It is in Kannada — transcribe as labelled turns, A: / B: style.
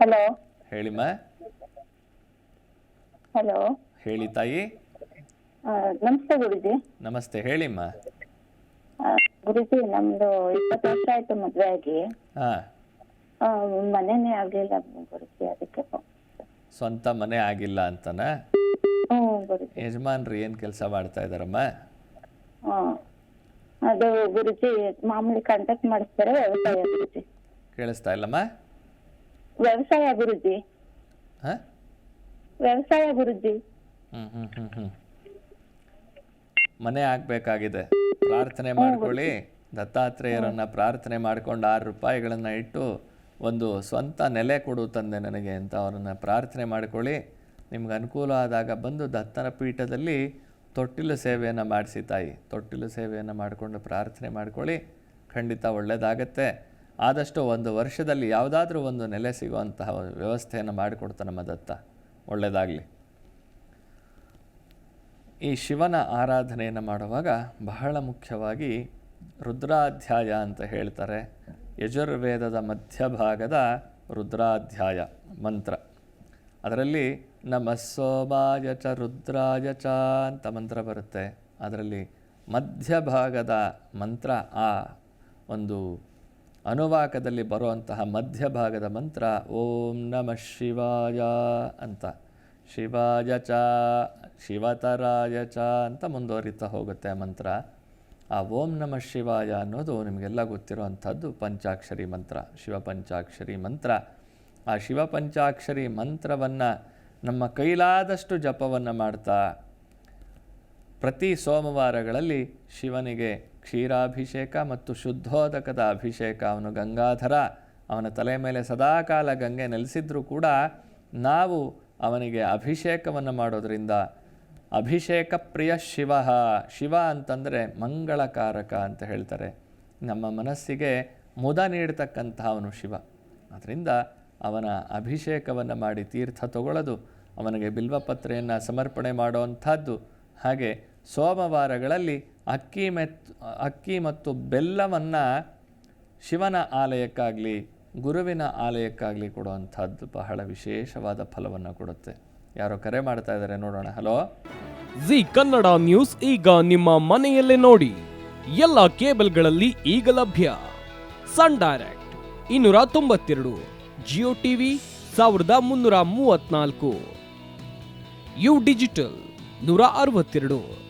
A: ಹಲೋ.
B: ಹೇಳಿಮ್ಮ
A: ಹಲೋ.
B: ಹೇಳಿ ತಾಯಿ.
A: ನಮಸ್ತೆ ಗುರುಜಿ.
B: ನಮಸ್ತೆ ಹೇಳಿಮ್ಮ
A: ಗುರುಜಿ ನಮ್ದು ಇಪ್ಪತ್ತು ವರ್ಷ ಆಯ್ತು ಮದ್ವೆ ಆಗಿ.
B: ಹಾಂ.
A: ಆ, ಮನೆನೇ ಆಗ್ಲಿಲ್ಲ ಗುರುಜಿ ಅದಕ್ಕೆ.
B: ಸ್ವಂತ ಮನೆ ಆಗಿಲ್ಲ ಅಂತಾನ?
A: ಹ್ಮ್ ಗುರುಜಿ.
B: ಯಜಮಾನ್ರು ಏನು ಕೆಲಸ ಮಾಡ್ತಾ ಇದಾರಮ್ಮ
A: ಹಾ. ಅದು ಗುರುಜಿ ಮಾಮೂಲಿ ಕಾಂಟ್ಯಾಕ್ಟ್ ಮಾಡಿಸ್ತಾರೆ ವ್ಯವಸಾಯ ಗುರುಜಿ.
B: ಕೇಳಿಸ್ತಾ ಇಲ್ಲಮ್ಮ
A: ವ್ಯವಸಾಯ ಗುರುಜಿ
B: ಹಾಂ?
A: ವ್ಯವಸಾಯ ಗುರುಜಿ
B: ಮನೆ ಆಗ್ಬೇಕಾಗಿದೆ. ಪ್ರಾರ್ಥನೆ ಮಾಡ್ಕೊಳ್ಳಿ. ದತ್ತಾತ್ರೇಯರನ್ನ ಪ್ರಾರ್ಥನೆ ಮಾಡ್ಕೊಂಡು ಆರು ರೂಪಾಯಿಗಳನ್ನ ಇಟ್ಟು ಒಂದು ಸ್ವಂತ ನೆಲೆ ಕೊಡು ತಂದೆ ನನಗೆ ಅಂತ ಅವರನ್ನ ಪ್ರಾರ್ಥನೆ ಮಾಡ್ಕೊಳ್ಳಿ. ನಿಮ್ಗೆ ಅನುಕೂಲ ಆದಾಗ ಬಂದು ದತ್ತನ ಪೀಠದಲ್ಲಿ ತೊಟ್ಟಿಲು ಸೇವೆಯನ್ನು ಮಾಡಿಸಿ ತಾಯಿ. ತೊಟ್ಟಿಲು ಸೇವೆಯನ್ನು ಮಾಡಿಕೊಂಡು ಪ್ರಾರ್ಥನೆ ಮಾಡ್ಕೊಳ್ಳಿ. ಖಂಡಿತ ಒಳ್ಳೆಯದಾಗತ್ತೆ ಆದಷ್ಟು ಒಂದು ವರ್ಷದಲ್ಲಿ ಯಾವುದಾದ್ರೂ ಒಂದು ನೆಲೆ ಸಿಗುವಂತಹ ವ್ಯವಸ್ಥೆಯನ್ನು ಮಾಡಿಕೊಡ್ತಾನೆ ನಮ್ಮ ದತ್ತ. ಒಳ್ಳೆಯದಾಗಲಿ. ಈ ಶಿವನ ಆರಾಧನೆಯನ್ನು ಮಾಡುವಾಗ ಬಹಳ ಮುಖ್ಯವಾಗಿ ರುದ್ರಾಧ್ಯಾಯ ಅಂತ ಹೇಳ್ತಾರೆ. ಯಜುರ್ವೇದದ ಮಧ್ಯಭಾಗದ ರುದ್ರಾಧ್ಯಾಯ ಮಂತ್ರ. ಅದರಲ್ಲಿ ನಮ್ಮ ಸೋಮಾಯ ಚ ರುದ್ರಾಯ ಚ ಅಂತ ಮಂತ್ರ ಬರುತ್ತೆ. ಅದರಲ್ಲಿ ಮಧ್ಯಭಾಗದ ಮಂತ್ರ ಆ ಒಂದು ಅನುವಾಕದಲ್ಲಿ ಬರುವಂತಹ ಮಧ್ಯಭಾಗದ ಮಂತ್ರ ಓಂ ನಮಃ ಶಿವಾಯ ಅಂತ. ಶಿವಾಯ ಚ, ಶಿವತರಾಯ ಚ ಅಂತ ಮುಂದುವರಿತಾ ಹೋಗುತ್ತೆ ಆ ಮಂತ್ರ. ಆ ಓಂ ನಮಃ ಶಿವಾಯ ಅನ್ನೋದು ನಿಮಗೆಲ್ಲ ಗೊತ್ತಿರುವಂಥದ್ದು ಪಂಚಾಕ್ಷರಿ ಮಂತ್ರ ಶಿವ ಪಂಚಾಕ್ಷರಿ ಮಂತ್ರ. ಆ ಶಿವ ಪಂಚಾಕ್ಷರಿ ಮಂತ್ರವನ್ನು ನಮ್ಮ ಕೈಲಾದಷ್ಟು ಜಪವನ್ನು ಮಾಡ್ತಾ ಪ್ರತಿ ಸೋಮವಾರಗಳಲ್ಲಿ ಶಿವನಿಗೆ ಕ್ಷೀರಾಭಿಷೇಕ ಮತ್ತು ಶುದ್ಧೋದಕದ ಅಭಿಷೇಕ ಅವನು ಗಂಗಾಧರ, ಅವನ ತಲೆ ಮೇಲೆ ಸದಾಕಾಲ ಗಂಗೆ ನೆಲೆಸಿದ್ರೂ ಕೂಡ ನಾವು ಅವನಿಗೆ ಅಭಿಷೇಕವನ್ನು ಮಾಡೋದರಿಂದ ಅಭಿಷೇಕ ಪ್ರಿಯ ಶಿವ ಶಿವ ಅಂತಂದರೆ ಮಂಗಳಕಾರಕ ಅಂತ ಹೇಳ್ತಾರೆ. ನಮ್ಮ ಮನಸ್ಸಿಗೆ ಮುದ ನೀಡತಕ್ಕಂಥ ಅವನು ಶಿವ. ಅದರಿಂದ ಅವನ ಅಭಿಷೇಕವನ್ನು ಮಾಡಿ ತೀರ್ಥ ತಗೊಳ್ಳೋದು, ಅವನಿಗೆ ಬಿಲ್ವಪತ್ರೆಯನ್ನು ಸಮರ್ಪಣೆ ಮಾಡುವಂಥದ್ದು. ಹಾಗೆ ಸೋಮವಾರಗಳಲ್ಲಿ ಅಕ್ಕಿ ಮೆತ್, ಅಕ್ಕಿ ಮತ್ತು ಬೆಲ್ಲವನ್ನು ಶಿವನ ಆಲಯಕ್ಕಾಗಲಿ, ಗುರುವಿನ ಆಲಯಕ್ಕಾಗಲಿ ಕೊಡುವಂಥದ್ದು ಬಹಳ ವಿಶೇಷವಾದ ಫಲವನ್ನು ಕೊಡುತ್ತೆ. ಯಾರೋ ಕರೆ ಮಾಡ್ತಾ ಇದ್ದಾರೆ ನೋಡೋಣ. ಹಲೋ?
C: ಜಿ ಕನ್ನಡ ನ್ಯೂಸ್ ಈಗ ನಿಮ್ಮ ಮನೆಯಲ್ಲೇ ನೋಡಿ. ಎಲ್ಲ ಕೇಬಲ್ಗಳಲ್ಲಿ ಈಗ ಲಭ್ಯ. ಸನ್ ಡೈರೆಕ್ಟ್ ಇನ್ನೂರ ತೊಂಬತ್ತೆರಡು, ಜಿಯೋ ಟಿವಿ ಸಾವಿರದ ಮುನ್ನೂರ ಮೂವತ್ನಾಲ್ಕು ಯು ಡಿಜಿಟಲ್ ನೂರ ಅರವತ್ತೆರಡು.